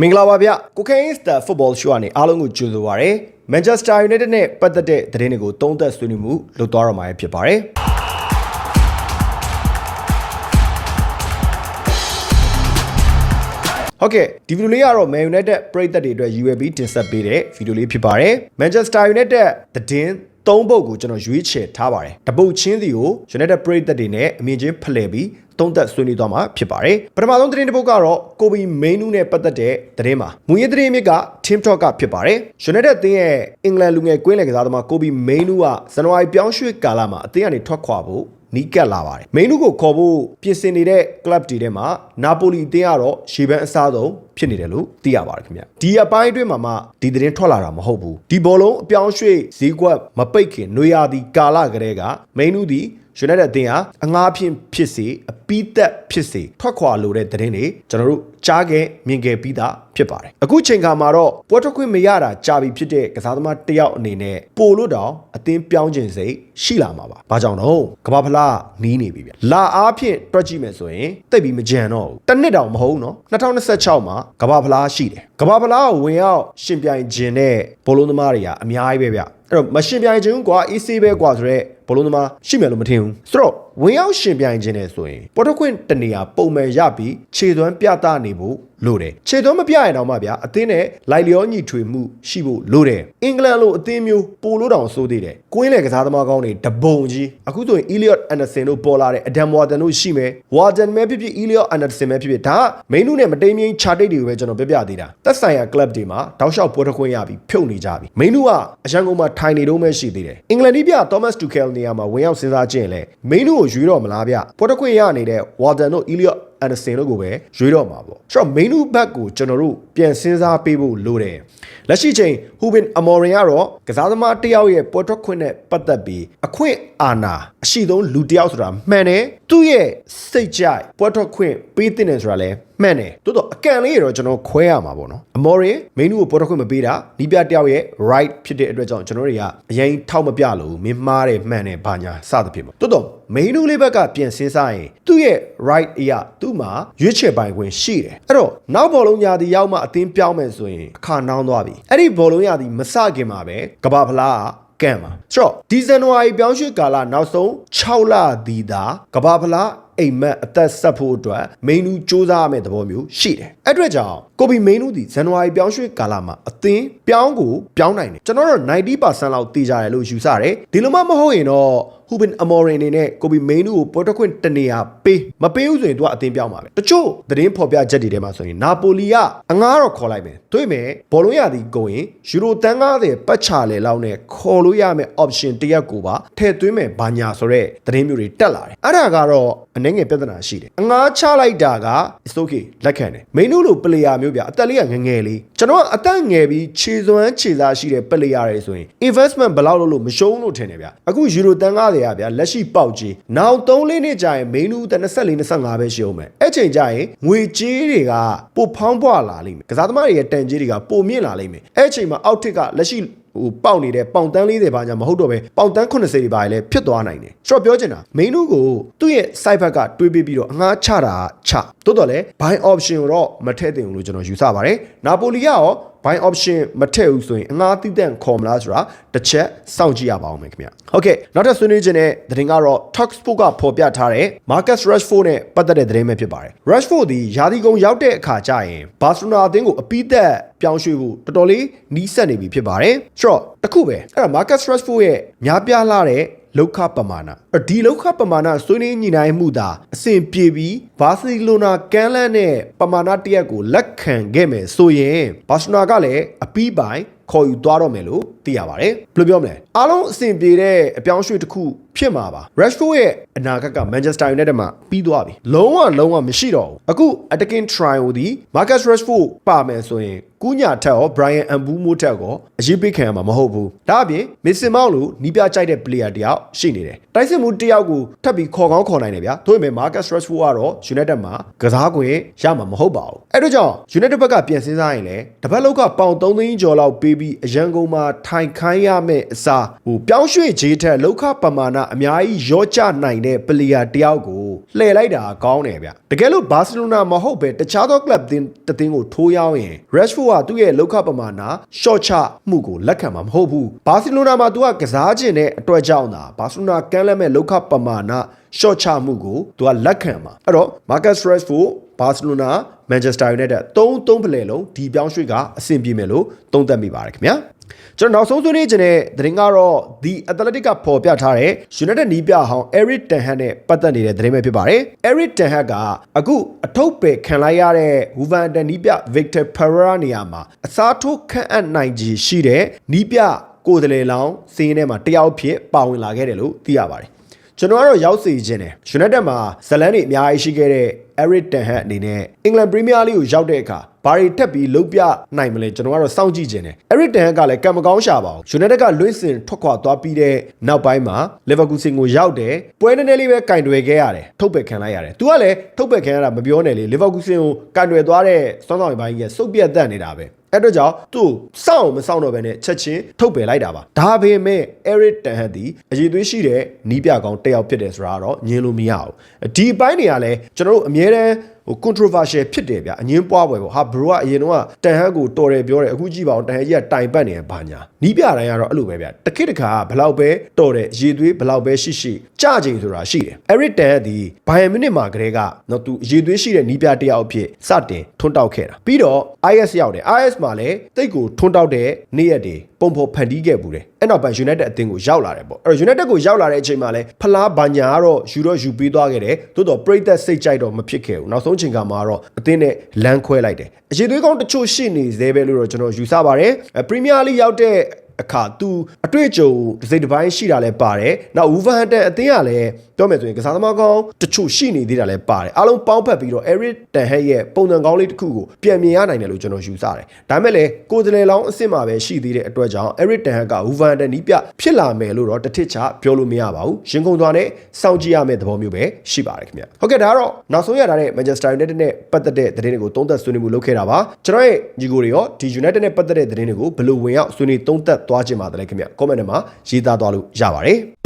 မင်္ဂလာပါဗျကိုကိန်းစတာဖုတ်ဘောရှုကနေအားလုံးကိုကြိုဆိုပါရစေမန်ချက်စတာယူနိုက်တက်နဲ့ပတ်သက်တဲ့သတင်းတွေကိုသုံးသပ်ဆွေးနွေးမှုလုပ်သွားရမှာဖြစ်ပါတယ်ဟုတ်ကဲ့ဒီဗီဒီယိုလေးကတော့ Man United ပရိသတ်တွေအတွက်ရည်ရွယ်ပြီးတင်ဆက်ပေးတဲ့ဗီဒီယိုလေးဖြစ်ပါတယ် Manchester United သတင်းသုံးပုတ်ကိုကျွန်တော်ရွေးချယ်ထားပါတယ်တပုတ်ချင်းစီကို United ပရိသတ်တွေနဲ့အမြင်ချင်းဖလှယ်ပြီး သုံးသက်ဆွေးနွေးသွားမှာဖြစ်ပါတယ်ပထမဆုံးသတင်းတစ်ပုတ်ကတော့ကိုဘီမိန်နူးနဲ့ပတ်သက်တဲ့သတင်းမှာမူရင်းသတင်းမြစ်က Team Talk ကဖြစ်ပါတယ် United အသင်းရဲ့အင်္ဂလန်လူငယ်ကွင်းလယ်ကစားသမားကိုဘီမိန်နူးကဇန်နဝါရီပြောင်းရွှေ့ကာလမှာအသင်းကနေထွက်ခွာဖို့နီးကပ်လာပါတယ်မိန်နူးကိုခေါ်ဖို့ပြင်ဆင်နေတဲ့ club တွေထဲမှာနာပိုလီအသင်းကတော့ရှေ့ဘန်းအစားဆုံးဖြစ်နေတယ်လို့သိရပါတယ်ခင်ဗျဒီအပိုင်းအတွင်းမှာမှဒီသတင်းထွက်လာတာမဟုတ်ဘူးဒီဘောလုံးအပြောင်းရွှေ့ဈေးကွက်မပိတ်ခင်နွေရာသီကာလကလေးကမိန်နူး သည် United အသင်းဟာအငှားဖြင့်ဖြစ်စေအပီးသက်ဖြစ်စေထွက်ခွာလိုတဲ့သတင်းတွေကျွန်တော်တို့ကြားခဲ့မြင်ခဲ့ပြီးသားဖြစ်ပါတယ်အခုချိန်ခါမှာတော့ပွဲထွက်ခွင့်မရတာကြာပြီဖြစ်တဲ့ကစားသမားတစ်ယောက်အနေနဲ့ပို့လို့တောင်အသင်းပြောင်းခြင်းစိတ်ရှိလာမှာပါဘာကြောင့်တော့ကမ္ဘာဖလားနီးနေပြီဗျလာအားဖြင့်တွက်ကြည့်မယ်ဆိုရင်တိတ်ပြီးမကြံတော့ဘူးတစ်နှစ်တောင်မဟုတ်နော်2026မှာကမ္ဘာဖလားရှိတယ်ကမ္ဘာဖလားကိုဝင်ရောက်ရှင်ပြိုင်ခြင်းတဲ့ဘောလုံးသမားတွေကအများကြီးပဲဗျအဲ့တော့မရှင်ပြိုင်ခြင်းကွာ AC ပဲကွာဆိုတော့ဘောလုံးသမားရှိမယ်လို့မထင်ဘူးဆိုတော့ဝင်ရောက်ရှင်ပြိုင်ခြင်းနဲ့ဆိုရင်ပေါ်တော့ခွင့်တနေရာပုံမှန်ရပြီးခြေသွမ်းပြသနေဖို့လိုတယ်ခြေသွမ်းမပြရင်တော့မှဗျာအသင်းနဲ့လိုက်လျောညီထွေမှုရှိဖို့လိုတယ်အင်္ဂလန်လိုအသင်းမျိုးပိုလို့တောင်ဆိုသေးတယ်ကွင်းလေကစားသမားကောင်းတွေတပုံကြီးအခုဆိုရင် Elliot Anderson တို့ပေါ်လာတဲ့ Adam Warden တို့ရှိမယ် Warden ပဲဖြစ်ဖြစ် Elliot Anderson ပဲဖြစ်ဖြစ်ဒါကမိန်းနုနဲ့မတိမ်မင်းခြာတိတ်တွေကိုပဲကျွန်တော်ပြပြသေးတာသက်ဆိုင်ရာ club တွေမှာတောက်လျှောက်ပွဲတစ်ခွင့်ရပြီးဖြုတ်နေကြပြီမိန်းနုကအရန်ကုန်မှာထိုင်နေတော့မှရှိသေးတယ်အင်္ဂလန်ဒီပြ Thomas Tuchel နေရာမှာဝင်ရောက်စဉ်းစားကြည့်ရင်လေမိန်းနုကိုရွေးတော့မလားဗျပွဲတစ်ခွင့်ရနေတဲ့ Warden တို့ Elliot အန်ဒဆင်တို့ကိုပဲရွေးတော့မှာပေါ့ဆိုတော့ main back ကိုကျွန်တော်တို့ပြန်စဉ်းစားပေးဖို့လိုတယ်လက်ရှိချိန် Hubin Amorim ကတော့ကစားသမားတစ်ယောက်ရဲ့ပွဲထွက်ခွင့်နဲ့ပတ်သက်ပြီးအခွင့်အာဏာအရှိဆုံးလူတစ်ယောက်ဆိုတာမှန်တယ်သူ့ရဲ့စိတ်ကြိုက်ပွဲထွက်ခွင့်ပေးတဲ့တယ်ဆိုတာလည်းမှန်တယ်တိုးတော့အကန့်လေးရတော့ကျွန်တော်ခွဲရမှာပေါ့နော် Amorim မင်းတို့ကိုပွဲထွက်ခွင့်မပေးတာနီးပြတစ်ယောက်ရဲ့ right ဖြစ်တဲ့အတွက်ကြောင့်ကျွန်တော်တို့တွေကအရင်ထောက်မပြလို့မင်းမှားတယ်မှန်တယ်ဘာညာစသဖြင့်ပေါ့တိုးတော့မိန်းတို့လေးဘက်ကပြန်စဉ်းစားရင်သူ့ရဲ့ right အရာသူ့မှာရွေးချယ်ပိုင်ခွင့်ရှိတယ်အဲ့တော့နောက်ဘောလုံးညာဒီရောက်မှအသင်းပြောင်းမယ်ဆိုရင်အခါနှောင်းသွားပြီအဲ့ဒီဘောလုံးညာဒီမစခင်မှာပဲကဘာဖလားကန့်ပါဆိုတော့ဒီဇန်နဝါရီပြောင်းရွှေ့ကာလနောက်ဆုံး6လဒီသာကဘာဖလား အိမ်မက်အသက်ဆက်ဖို့အတွက်မိန်းနူးစူးစမ်းရမယ့်သဘောမျိုးရှိတယ်အဲ့အတွက်ကြောင့်ကိုဘီမိန်းနူးဒီဇန်နဝါရီပြောင်းရွှေ့ကာလမှာအသင်းပြောင်းကိုပြောင်းနိုင်တယ်ကျွန်တော်တို့90%လောက်တည်ကြတယ်လို့ယူဆတယ်ဒီလိုမှမဟုတ်ရင်တော့ဟူဘင်အမော်ရင်နေနဲ့ကိုဘီမိန်းနူးကိုပေါ်တက်ခွင့်တနေရာပေးမပေးဘူးဆိုရင်သူကအသင်းပြောင်းပါပဲတချို့သတင်းဖော်ပြချက်တွေထဲမှာဆိုရင်နာပိုလီကအငားတော့ခေါ်လိုက်မယ်တွေ့မယ်ဘောလုံးရသည်ကိုရင်ယူရိုတန်း90ပတ်ချလေလောက်နဲ့ခေါ်လို့ရမယ့် option တစ်ရက်ကိုပါထည့်သွင်းမယ်ဘာညာဆိုတော့သတင်းမျိုးတွေတက်လာတယ်အဲ့ဒါကတော့အနေငယ်ပြဿနာရှိတယ်အငားချလိုက်တာက it's okay လက်ခံတယ်မိန်းနူးလို player မျိုးဗျအသက်လေးကငငယ်လေးကျွန်တော်ကအသက်ငယ်ပြီးခြေစွမ်းခြေစားရှိတဲ့ player တွေဆိုရင် investment ဘယ်လောက်လုပ်လို့မရှုံးလို့ထင်တယ်ဗျအခုယူရိုတန်း90ရဗျလက်ရှိပေါက်ကြီးနောက်3လေးနှစ်ကြာရင်မိန်းနူးတ24 25ပဲရှုံးမယ်အဲ့ချိန်ကြာရင်ငွေကြေးတွေကပိုဖောင်းပွားလာလိမ့်မယ်ကစားသမားတွေရဲ့တန်ကြေးတွေကပိုမြင့်လာလိမ့်မယ်အဲ့ချိန်မှာအောက်ထစ်ကလက်ရှိ ဟိုပေါက်နေတဲ့ပေါင်တန်း40ဘာညာမဟုတ်တော့ပဲပေါင်တန်း80တွေပါလေဖြစ်သွားနိုင်တယ်ဆိုတော့ပြောချင်တာမိန်းနူးကိုသူ့ရဲ့ site ဘက်ကတွေးပေးပြီးတော့အငှားချတာချတိုးတော့လေ buy option ကိုတော့မထည့်သင့်ဘူးလို့ကျွန်တော်ယူဆပါတယ်နာပိုလီကရော buy option မထည့်ဘူးဆိုရင်အငှားတိတန့်ခေါ်မလားဆိုတာတစ်ချက်စောင့်ကြည့်ရပါအောင်မယ်ခင်ဗျဟုတ်ကဲ့နောက်ထပ်ဆွေးနွေးခြင်းတဲ့သတင်းကတော့ Talksport ကဖော်ပြထားတဲ့ Marcus Rashford နဲ့ပတ်သက်တဲ့သတင်းပဲဖြစ်ပါတယ် Rashford ဒီယာဒီကုံရောက်တဲ့အခါကျရင် Barcelona အသင်းကိုအပိသက်ပြောင်းရွှေ့ဖို့တော်တော်လေးနီးစပ်နေပြီဖြစ်ပါတယ်ဆိုတော့တခုပဲအဲ့ဒါ Marcus Rashford ရဲ့များပြားလာတဲ့ လောက်ခပမာဏဒီလောက်ခပမာဏဆွေးနွေးညှိနှိုင်းမှုသာအဆင်ပြေပြီးဘာစီလိုနာကန်လန်နဲ့ပမာဏတရက်ကိုလက်ခံခဲ့မယ်ဆိုရင်ဘာစနာကလည်းအပီးပိုင်ခေါ်ယူသွားတော့မယ်လို့သိရပါတယ်ဘယ်လိုပြောမလဲအားလုံးအဆင်ပြေတဲ့အပြောင်းရွှေ့တစ်ခု ဖြစ်မှာပါ Rashford ရဲ့အနာဂတ်က Manchester United မှာပြီးသွားပြီလုံးဝလုံးဝမရှိတော့ဘူးအခု attacking trial ဒီ Marcus Rashford ပါမယ်ဆိုရင်ကူးညာထက်ရော Brian Mbumo ထက်ရောအရေးပေးခံရမှာမဟုတ်ဘူးဒါအပြင် Mason Mount လိုနီးပြကြိုက်တဲ့ player တယောက်ရှိနေတယ်တိုက်စစ်မှုတယောက်ကိုထပ်ပြီးခေါ်ကောင်းခေါ်နိုင်တယ်ဗျာတို့ပေမဲ့ Marcus Rashford ကတော့ United မှာကစားခွင့်ရမှာမဟုတ်ပါဘူးအဲ့တော့ကြောင့် United ဘက်ကပြန်စဉ်းစားရင်လည်းတပတ်လောက်ကပေါင်3သိန်းကျော်လောက်ပေးပြီးအရန်ကုန်မှာထိုင်ခိုင်းရမယ့်အစားဟိုပြောင်းရွှေ့ခြေထက်လောက်ခပမာဏအများကြီးရောကျနိုင်တဲ့ပလီယာတယောက်ကိုလှည့်လိုက်တာကောင်းတယ်ဗျတကယ်လို့ဘာစီလိုနာမဟုတ်ပဲတခြားသောကလပ်တင်းတသင်းကိုထိုးရောင်းရင် Rashford ကသူ့ရဲ့လောက်ခပမာဏ short ချမှုကိုလက်ခံမှာမဟုတ်ဘူးဘာစီလိုနာမှာသူကကစားခြင်းတဲ့အတွက်ကြောင့်သာဘာစီလိုနာကမ်းလက်မဲ့လောက်ခပမာဏ short ချမှုကိုသူကလက်ခံမှာအဲ့တော့ Marcus Rashford ဘာစီလိုနာမန်ချက်စတာယူနိုက်တက်3-3ဖလှယ်လုံးဒီပြောင်းရွှေ့ကအဆင်ပြေမယ်လို့သုံးသပ်မိပါတယ်ခင်ဗျာ ကျွန်တော်နောက်ဆုံးဆွေးနွေးခြင်းတဲ့သတင်းကတော့ The Athletic ကပေါ်ပြထားတဲ့ United နီးပြဟောင်း Eric Ten Hag နဲ့ပတ်သက်နေတဲ့သတင်းပဲဖြစ်ပါတယ်။ Eric Ten Hag ကအခုအထုပ်ပယ်ခံလိုက်ရတဲ့ Wolverhampton နီးပြ Victor Pereira နေရာမှာအစားထိုးခန့်အပ်နိုင်ခြေရှိတဲ့နီးပြကိုယ်တလေလောင်းစီးရင်ထဲမှာတယောက်ဖြစ်ပါဝင်လာခဲ့တယ်လို့သိရပါတယ်။ကျွန်တော်ကတော့ရောက်စီခြင်းတယ် United မှာဇလန်တွေအများကြီးရှိခဲ့တဲ့ Eric Ten Hag အနေနဲ့ England Premier League ကိုရောက်တဲ့အခါ ဘာတွေထပ်ပြီးလုတ်ပြနိုင်မလဲကျွန်တော်ကတော့စောင့်ကြည့်ခြင်းတယ် Eric Ten Hag ကလည်းကံမကောင်းရှာပါဘူး United ကလွင့်စင်ထွက်ခွာသွားပြီးတဲ့နောက်ပိုင်းမှာ Leverkusen ကိုရောက်တယ်ပွဲနည်းနည်းလေးပဲကင်တွယ်ခဲ့ရတယ်ထုတ်ပယ်ခံလိုက်ရတယ်သူကလည်းထုတ်ပယ်ခံရတာမပြောနဲ့လေ Leverkusen ကိုကင်တွယ်သွားတဲ့စောင်းဆောင်ရေးပိုင်းကြီးကစုပ်ပြတ်တတ်နေတာပဲအဲ့တော့ကြောင့်သူ့စောင့်အောင်မစောင့်တော့ဘဲနဲ့ချက်ချင်းထုတ်ပယ်လိုက်တာပါဒါပေမဲ့ Eric Ten Hag ဒီအရေးသွေးရှိတဲ့နီးပြကောင်တစ်ယောက်ဖြစ်တယ်ဆိုတာကတော့ညင်းလို့မရဘူးဒီအပိုင်းတွေကလည်းကျွန်တော်တို့အများတန်း ဟို controversial ဖြစ်တယ်ဗျအငင်းပွားပွဲပေါ့ဟာ bro ကအရင်တော့တန်ဟက်ကိုတော်တယ်ပြောတယ်အခုကြည့်ပါအောင်တန်ဟက်ကြီးကတိုင်ပတ်နေရဘာညာနီးပြတိုင်းကတော့အဲ့လိုပဲဗျတခိတခါဘလောက်ပဲတော်တယ်ရေသွေးဘလောက်ပဲရှိရှိကြချိန်ဆိုတာရှိတယ် Eric Ten Hag ဒီဘိုင်ယန်မြူနစ်မှာကလေးကနော်သူရေသွေးရှိတဲ့နီးပြတစ်ယောက်အဖြစ်စတင်ထွန်းတောက်ခဲ့တာပြီးတော့ IS ရောက်တယ် IS မှာလည်းတိတ်ကိုထွန်းတောက်တဲ့နေ့ရက်တွေ ပုံဖော်ဖန်တီးခဲ့ဘူးတယ်အဲ့နောက်ပိုင်း United အသင်းကိုရောက်လာတယ်ပေါ့အဲ့တော့ United ကိုရောက်လာတဲ့အချိန်မှာလည်းဖလားဘာညာကတော့ယူတော့ယူပေးသွားခဲ့တယ်သို့တော့ပရိသတ်စိတ်ကြိုက်တော့မဖြစ်ခဲ့ဘူးနောက်ဆုံးချိန်ကမှာတော့အသင်းနဲ့လမ်းခွဲလိုက်တယ်အရေးသွေးကောင်းတချို့ရှိနေသေးပဲလို့တော့ကျွန်တော်ယူဆပါတယ်ပရီးမီးယားလိရောက်တဲ့ အခါသူအတွေ့အကြုံတစ်စိတ်တစ်ပိုင်းရှိတာလည်းပါတယ်။နောက် Wolverhampton အသင်းကလည်းပြောမယ်ဆိုရင်ကစားသမားကောင်းတချို့ရှိနေသေးတာလည်းပါတယ်။အားလုံးပေါင်းဖက်ပြီးတော့ Eric Ten Hag ရဲ့ပုံစံကောင်းလေးတစ်ခုကိုပြန်မြင်ရနိုင်တယ်လို့ကျွန်တော်ယူဆတယ်။ဒါပေမဲ့လည်းကိုယ်စလေလောင်းအစ်စ်မှာပဲရှိသေးတဲ့အတွက်ကြောင့် Eric Ten Hag က Wolverhampton နီးပြဖြစ်လာမယ်လို့တော့တစ်ထစ်ချပြောလို့မရပါဘူး။ရင်ကုန်သွားနဲ့စောင့်ကြည့်ရမယ့်သဘောမျိုးပဲရှိပါတယ်ခင်ဗျ။ဟုတ်ကဲ့ဒါကတော့နောက်ဆုံးရထားတဲ့ Manchester United နဲ့ပတ်သက်တဲ့သတင်းတွေကိုသုံးသပ်ဆွေးနွေးမှုလုပ်ခဲ့တာပါ။ကျွန်တော်ရဲ့ညီကိုတွေရောဒီ United နဲ့ပတ်သက်တဲ့သတင်းတွေကိုဘယ်လိုဝင်ရောက်ဆွေးနွေးသုံးသပ်သွားခြင်းပါတလဲခင်ဗျ။ comment ထဲမှာရေးသားသွားလို့ရပါတယ်။